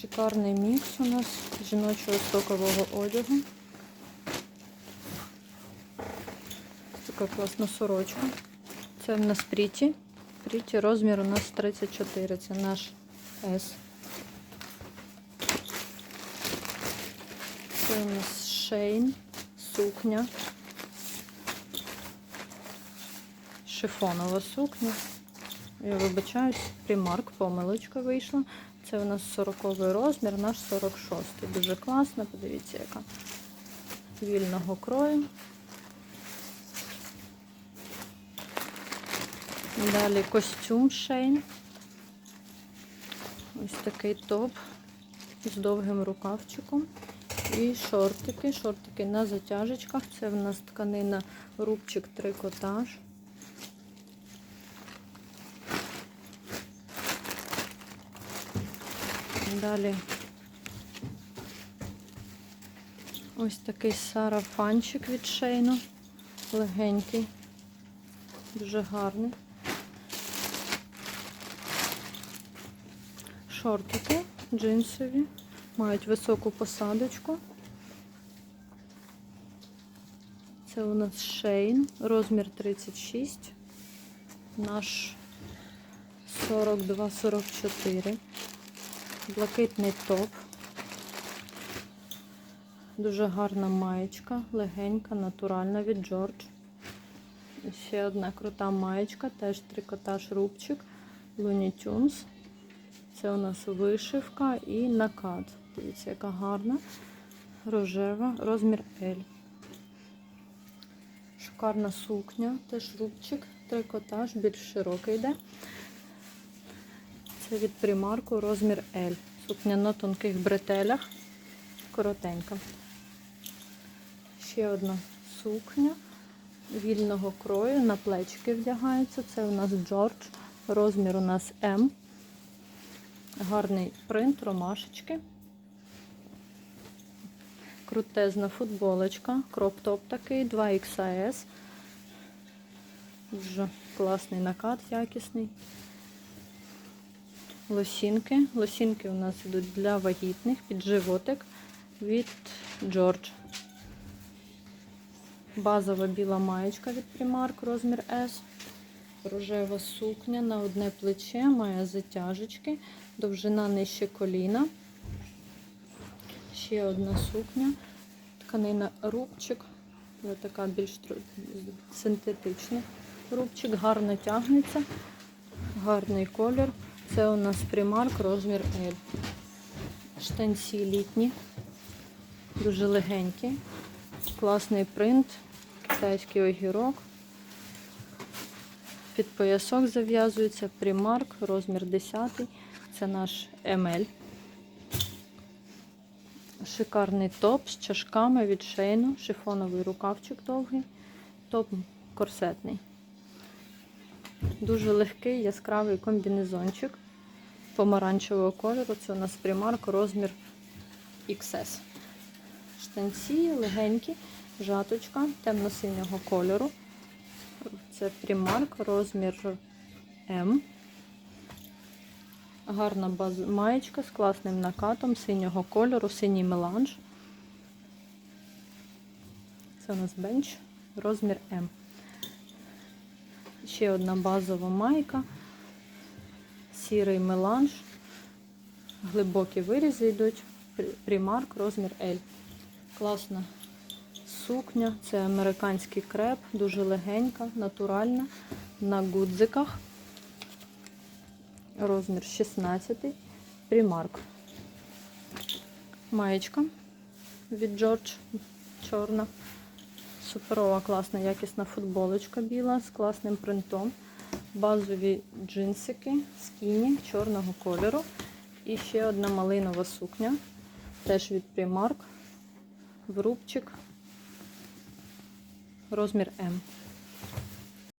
Шикарний мікс у нас жіночого стокового одягу. Така класна сорочка. Це в нас пріті. Пріті розмір у нас 34. Це наш S. Це у нас шейн, сукня. Шифонова сукня. Я вибачаюсь, примарк, помилочка вийшла. Це у нас 40 розмір, наш 46. Дуже класно, подивіться, яка вільного крою. Далі костюм шейн. Ось такий топ з довгим рукавчиком. І шортики. Шортики на затяжечках. Це в нас тканина рубчик трикотаж. Далі ось такий сарафанчик від шейну. Легенький, дуже гарний. Шортики джинсові, мають високу посадочку. Це у нас шейн, розмір 36, наш 42-44. Блакитний топ. Дуже гарна маєчка, легенька, натуральна від Джордж. Ще одна крута маєчка, теж трикотаж рубчик, Looney Tunes. Це у нас вишивка і накат. Дивіться, яка гарна, рожева, розмір L. Шикарна сукня, теж рубчик, трикотаж, більш широкий йде. Від примарку розмір L. Сукня на тонких бретелях. Коротенька. Ще одна сукня вільного крою. На плечики вдягається. Це у нас Джордж. Розмір у нас М. Гарний принт, ромашечки. Крутезна футболочка. Кроп-топ такий, 2XS. Дуже класний накат, якісний. Лосінки. Лосінки у нас йдуть для вагітних під животик від George. Базова біла маєчка від Primark, розмір S. Рожева сукня на одне плече, має затяжечки, довжина нижче коліна. Ще одна сукня. Тканина рубчик. Така більш синтетична. Рубчик гарно тягнеться. Гарний колір. Це у нас примарк розмір L. Штанці літні, дуже легенькі, класний принт, китайський огірок. Під поясок зав'язується примарк, розмір 10. Це наш ML. Шикарний топ з чашками від шейну, шифоновий рукавчик довгий, топ корсетний. Дуже легкий яскравий комбінезончик помаранчевого кольору. Це у нас примарк розмір XS. Штанці легенькі, жаточка темно-синього кольору. Це примарк розмір М. Гарна баз... маєчка з класним накатом синього кольору, синій меланж. Це у нас бенч, розмір М. Ще одна базова майка, сірий меланж, глибокі вирізи йдуть, примарк, розмір L. Класна сукня, це американський креп, дуже легенька, натуральна, на гудзиках. Розмір 16, примарк. Маєчка від Джордж, чорна. Суперова, класна, якісна футболочка біла з класним принтом. Базові джинсики, скіні чорного кольору. І ще одна малинова сукня. Теж від Primark. В рубчик. Розмір М.